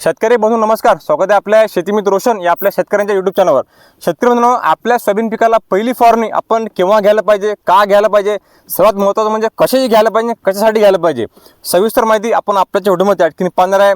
शेतकरी बंधू नमस्कार. स्वागत आहे आपल्या शेतीमित्र रोशन या आपल्या शेतकऱ्यांच्या युट्यूब चॅनलवर शेतकरी बंधूंनो आपल्या सोयाबीन पिकाला पहिली फवारणी आपण केव्हा घ्यायला पाहिजे का घ्यायला पाहिजे? सर्वात महत्त्वाचं म्हणजे कशाची घ्यायला पाहिजे कशासाठी घ्यायला पाहिजे? सविस्तर माहिती आपण आपल्याच्या व्हिडिओमध्ये या पाहणार आहे.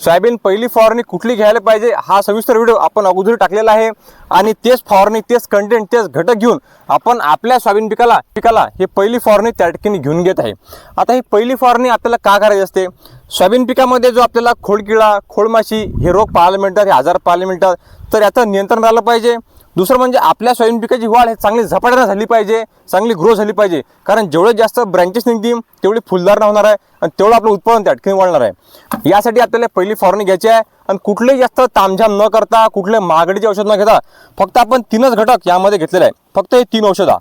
सोयाबीन पहिली फवारणी कुठली घ्यायला पाहिजे हा सविस्तर व्हिडिओ आपण अगोदर टाकलेला आहे. आणि तेच फवारणी तेच कंटेंट तेच घटक घेऊन आपण आपल्या सोयाबीन पिकाला पिकाला हे पहिली फवारणी त्या ठिकाणी घेऊन घेत आहे. आता ही पहिली फवारणी आपल्याला का करायची असते? सोयाबीन पिकामध्ये जो आपल्याला खोडकिळा खोडमाशी हे रोग पाहायला मिळतात हे आजार पाहायला मिळतात तर याचं नियंत्रण राहिलं पाहिजे. दुसरं म्हणजे आपल्या सोयाबीन पिकाची वाढ हे चांगली झपाट्यानं झाली पाहिजे चांगली ग्रो झाली पाहिजे. कारण जेवढे जास्त ब्रँचेस निघतील तेवढी फुलधारणा होणार आहे आणि तेवढं आपलं उत्पादन त्या ठिकाणी वाढणार आहे. यासाठी आपल्याला पहिली फॉरणी घ्यायची आहे आणि कुठलेही जास्त तामझाम न करता कुठले महागडीचे औषध न घेता फक्त आपण तीनच घटक यामध्ये घेतलेले आहे फक्त हे तीन औषधं.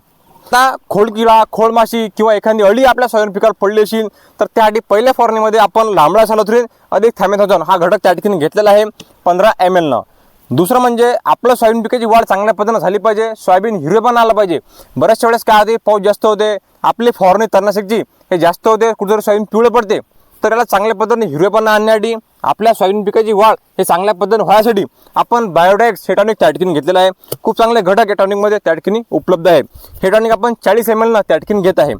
आता खोडकिळा खोडमाशी किंवा एखादी अळी आपल्या सोयाबीन पिकावर पडली असेल तर त्यासाठी पहिल्या फॉरणीमध्ये आपण लांबडा सालोथ्रीन अधिक थॅमेथॉझन हा घटक त्या ठिकाणी घेतलेला आहे पंधरा एम एलनं दुसरं म्हणजे आपलं सोयाबीन पिकाची वाढ चांगल्या पद्धतीनं झाली पाहिजे. सोयाबीन हिरवेपण आला पाहिजे. बऱ्याचशा वेळेस काय होते पाऊस जास्त होते आपली फवारणी तणनाशकची हे जास्त होते कुठेतरी सोयाबीन पिवळे पडते. तर याला चांगल्या पद्धतीने हिरवेपणा आणण्यासाठी आपल्या सोयाबीन पिकाची वाढ हे चांगल्या पद्धतीने व्हायसाठी आपण बायोडायक हेटॉनिक त्या ठिकाणी घेतलेलं आहे. खूप चांगले घटक हेटॉनिकमध्ये टॅटकिनी त्या ठिकाणी उपलब्ध आहे. हेटॉनिक आपण चाळीस एम एलनं त्या घेत आहे.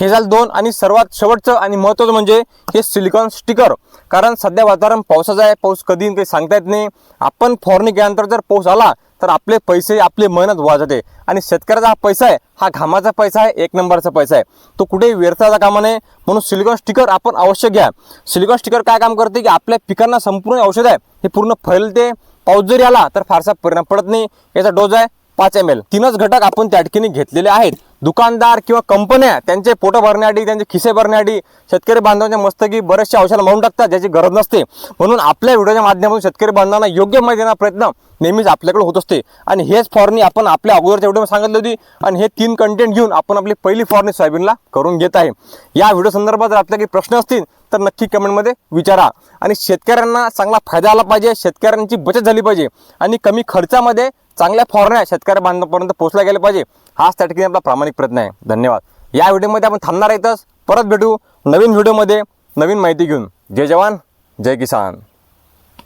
हे झालं दोन आणि सर्वात शेवटचं आणि महत्त्वाचं म्हणजे हे सिलिकॉन स्टिकर कारण सध्या वातावरण पावसाचं आहे पाऊस कधी काही सांगता येत नाही. आपण फवारणी केल्यानंतर जर पाऊस आला तर आपले पैसे आपले मेहनत वाया जाते आणि शेतकऱ्याचा हा पैसा आहे हा घामाचा पैसा आहे एक नंबरचा पैसा आहे. तो कुठेही व्यर्थाचा कामा नये. म्हणून सिलिकॉन स्टिकर आपण अवश्य घ्या. सिलिकॉन स्टिकर काय काम करते की आपल्या पिकांना संपूर्ण औषध आहे. हे पूर्ण फैलते. पाऊस जरी आला तर फारसा परिणाम पडत नाही. याचा डोज आहे पाच एम एल तीनच घटक आपण त्या ठिकाणी घेतलेले आहेत. दुकानदार किंवा कंपन्या त्यांचे पोटं भरण्यासाठी त्यांचे खिसे भरण्यासाठी शेतकरी बांधवांच्या मस्तकी बरेचसे औषध मारून टाकतात ज्याची गरज नसते. म्हणून आपल्या व्हिडिओच्या माध्यमातून शेतकरी बांधवांना योग्य माहिती देण्याचा प्रयत्न नेहमीच आपल्याकडे होत असते. आणि हेच फॉर्नी आपण आपल्या अगोदरच्या व्हिडिओमध्ये सांगितली होती आणि हे तीन कंटेंट घेऊन आपण आपली पहिली फॉर्नी सोयाबीनला करून घेत आहे. या व्हिडिओ संदर्भात जर आपल्या काही प्रश्न असतील तर नक्की कमेंटमध्ये विचारा. आणि शेतकऱ्यांना चांगला फायदा आला पाहिजे शेतकऱ्यांची बचत झाली पाहिजे आणि कमी खर्चामध्ये चांगल्या फॉर्न्या शेतकऱ्या बांधवापर्यंत पोहोचल्या गेल्या पाहिजे. हाच त्या ठिकाणी आपला प्रामाणिक प्रयत्न आहे. धन्यवाद. या व्हिडिओमध्ये आपण थांबणार आहेतच. परत भेटू नवीन व्हिडिओमध्ये नवीन माहिती घेऊन. जय जवान जय किसान.